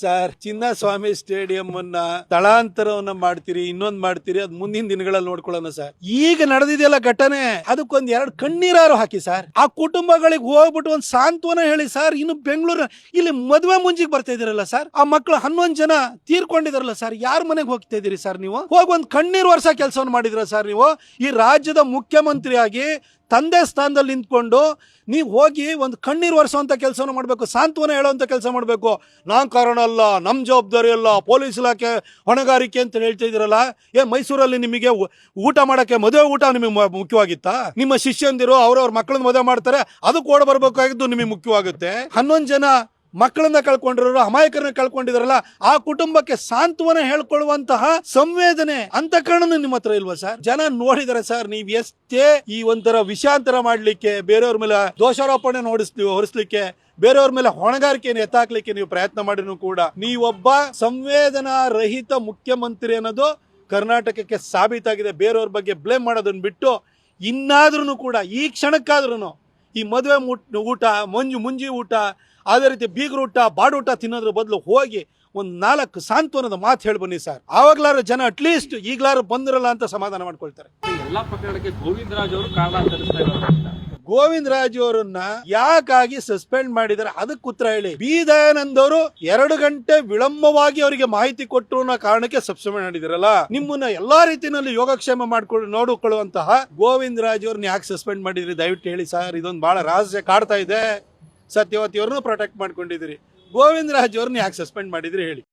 Sir, Chinnaswamy stadium ಅನ್ನ ಸ್ಥಳಾಂತರವನ್ನ ಮಾಡ್ತೀರಿ, ಇನ್ನೊಂದ್ ಮಾಡ್ತೀರಿ, ಅದ್ ಮುಂದಿನ ದಿನಗಳಲ್ಲಿ ನೋಡ್ಕೊಳ್ಳೋಣ ಸರ್. ಈಗ ನಡೆದಿದೆಯಲ್ಲ ಘಟನೆ, ಅದಕ್ಕೊಂದ್ ಎರಡು ಕಣ್ಣೀರಾರು ಹಾಕಿ ಸರ್. ಆ ಕುಟುಂಬಗಳಿಗೆ ಹೋಗ್ಬಿಟ್ಟು ಒಂದ್ ಸಾಂತ್ವನ ಹೇಳಿ ಸರ್, ಇನ್ನು ಬೆಂಗಳೂರು ಇಲ್ಲಿ ಮದುವೆ ಮುಂಜಿಗೆ ಬರ್ತಾ ಇದೀರಲ್ಲ ಸರ್. ಆ ಮಕ್ಕಳು ಹನ್ನೊಂದ್ ಜನ ತೀರ್ಕೊಂಡಿದಾರಲ್ಲ ಸರ್, ಯಾರ ಮನೆಗೆ ಹೋಗ್ತಾ ಇದೀರಿ ಸರ್ ನೀವು? ಹೋಗಿ ಒಂದ್ ಕಣ್ಣೀರ್ ವರ್ಷ ಕೆಲಸವನ್ನು ಮಾಡಿದ್ರ ಸರ್ ನೀವು? ಈ ರಾಜ್ಯದ ಮುಖ್ಯಮಂತ್ರಿಯಾಗಿ ತಂದೆ ಸ್ಥಾನದಲ್ಲಿ ನಿಂತ್ಕೊಂಡು ನೀವು ಹೋಗಿ ಒಂದು ಕಣ್ಣೀರು ಒರೆಸುವಂಥ ಕೆಲಸವನ್ನು ಮಾಡಬೇಕು, ಸಾಂತ್ವನ ಹೇಳುವಂಥ ಕೆಲಸ ಮಾಡಬೇಕು. ನಾನ್ ಕಾರಣ ಅಲ್ಲ ನಮ್ಮ ಜವಾಬ್ದಾರಿ ಅಲ್ಲ, ಪೊಲೀಸ್ ಇಲಾಖೆ ಹೊಣೆಗಾರಿಕೆ ಅಂತ ಹೇಳ್ತಾ ಇದ್ದೀರಲ್ಲ, ಏ ಮೈಸೂರಲ್ಲಿ ನಿಮಗೆ ಊಟ ಮಾಡೋಕ್ಕೆ ಮದುವೆ ಊಟ ನಿಮಗೆ ಮುಖ್ಯವಾಗಿತ್ತಾ? ನಿಮ್ಮ ಶಿಷ್ಯಂದಿರು ಅವ್ರವ್ರ ಮಕ್ಕಳನ್ನ ಮದುವೆ ಮಾಡ್ತಾರೆ, ಅದಕ್ಕೆ ಓಡ ಬರಬೇಕಾಗಿದ್ದು ನಿಮಗೆ ಮುಖ್ಯವಾಗುತ್ತೆ. ಹನ್ನೊಂದು ಜನ ಮಕ್ಕಳನ್ನ ಕಳ್ಕೊಂಡಿರೋರು, ಅಮಾಯಕರನ್ನ ಕಳ್ಕೊಂಡಿದಾರಲ್ಲ, ಆ ಕುಟುಂಬಕ್ಕೆ ಸಾಂತ್ವನ ಹೇಳ್ಕೊಳ್ಳುವಂತಹ ಸಂವೇದನೆ ಅಂತ ಕಾರಣ ನಿಮ್ಮ ಹತ್ರ ಇಲ್ವಾ ಸರ್? ಜನ ನೋಡಿದಾರೆ ಸರ್, ನೀವ್ ಎಷ್ಟೇ ಈ ಒಂಥರ ವಿಷಾಂತರ ಮಾಡ್ಲಿಕ್ಕೆ, ಬೇರೆಯವ್ರ ಮೇಲೆ ದೋಷಾರೋಪಣೆ ನೋಡಿಸ್ಲಿ, ಹೊರಿಸ್ಲಿಕ್ಕೆ, ಬೇರೆಯವ್ರ ಮೇಲೆ ಹೊಣೆಗಾರಿಕೆಯನ್ನು ಎತ್ತಾಕ್ಲಿಕ್ಕೆ ನೀವು ಪ್ರಯತ್ನ ಮಾಡಿದ್ರು ಕೂಡ, ನೀವೊಬ್ಬ ಸಂವೇದನಾ ರಹಿತ ಮುಖ್ಯಮಂತ್ರಿ ಅನ್ನೋದು ಕರ್ನಾಟಕಕ್ಕೆ ಸಾಬೀತಾಗಿದೆ, ಬೇರೆಯವ್ರ ಬಗ್ಗೆ ಬ್ಲೇಮ್ ಮಾಡೋದನ್ನ ಬಿಟ್ಟು ಇನ್ನಾದ್ರೂ ಕೂಡ, ಈ ಕ್ಷಣಕ್ಕಾದ್ರೂ ಈ ಮದುವೆ ಊಟ, ಮಂಜು ಮುಂಜಿ ಊಟ ಅದೇ ರೀತಿ ಬೀಗರೂಟ ಬಾಡೂಟ ತಿನ್ನೋದ್ರ ಬದಲು ಹೋಗಿ ಒಂದು ನಾಲ್ಕು ಸಾಂತ್ವನದ ಮಾತು ಹೇಳಿ ಬನ್ನಿ ಸರ್. ಆವಾಗ್ಲಾರು ಜನ ಅಟ್ಲೀಸ್ಟ್ ಈಗ್ಲಾರು ಬಂದಿರಲ್ಲ ಅಂತ ಸಮಾಧಾನ ಮಾಡ್ಕೊಳ್ತಾರೆ. ಎಲ್ಲಾ ಪ್ರಕರಣಕ್ಕೆ ಗೋವಿಂದರಾಜ್ ಅವರು ಕಾರಣ ಅಂತ ಅನಿಸ್ತಾ ಇದ್ದಾರೆ ಗೋವಿಂದ ರಾಜ್ ಅವರನ್ನ ಯಾಕಾಗಿ ಸಸ್ಪೆಂಡ್ ಮಾಡಿದಾರೆ ಅದಕ್ಕೆ ಉತ್ತರ ಹೇಳಿ. ಬಿ ದಯಾನಂದ್ ಅವರು ಎರಡು ಗಂಟೆ ವಿಳಂಬವಾಗಿ ಅವರಿಗೆ ಮಾಹಿತಿ ಕೊಟ್ಟರು ಅನ್ನೋ ಕಾರಣಕ್ಕೆ ಸಸ್ಪೆಂಡ್ ಮಾಡಿದಿರಲ್ಲ. ನಿಮ್ಮನ್ನ ಎಲ್ಲಾ ರೀತಿಯಲ್ಲಿ ಯೋಗಕ್ಷೇಮ ಮಾಡ್ಕೊಂಡು ನೋಡಿಕೊಳ್ಳುವಂತಹ ಗೋವಿಂದ ರಾಜ್ ಅವ್ರನ್ನ ಯಾಕೆ ಸಸ್ಪೆಂಡ್ ಮಾಡಿದ್ರಿ? ದಯವಿಟ್ಟು ಹೇಳಿ ಸರ್. ಇದೊಂದು ಬಹಳ ರಹಸ್ಯ ಕಾಡ್ತಾ ಇದೆ. ಸತ್ಯವತಿ ಅವ್ರನ್ನ ಪ್ರೊಟೆಕ್ಟ್ ಮಾಡ್ಕೊಂಡಿದ್ದೀರಿ. ಗೋವಿಂದ ರಾಜ್ ಅವ್ರನ್ನ ಯಾಕೆ ಸಸ್ಪೆಂಡ್ ಮಾಡಿದ್ರಿ ಹೇಳಿ.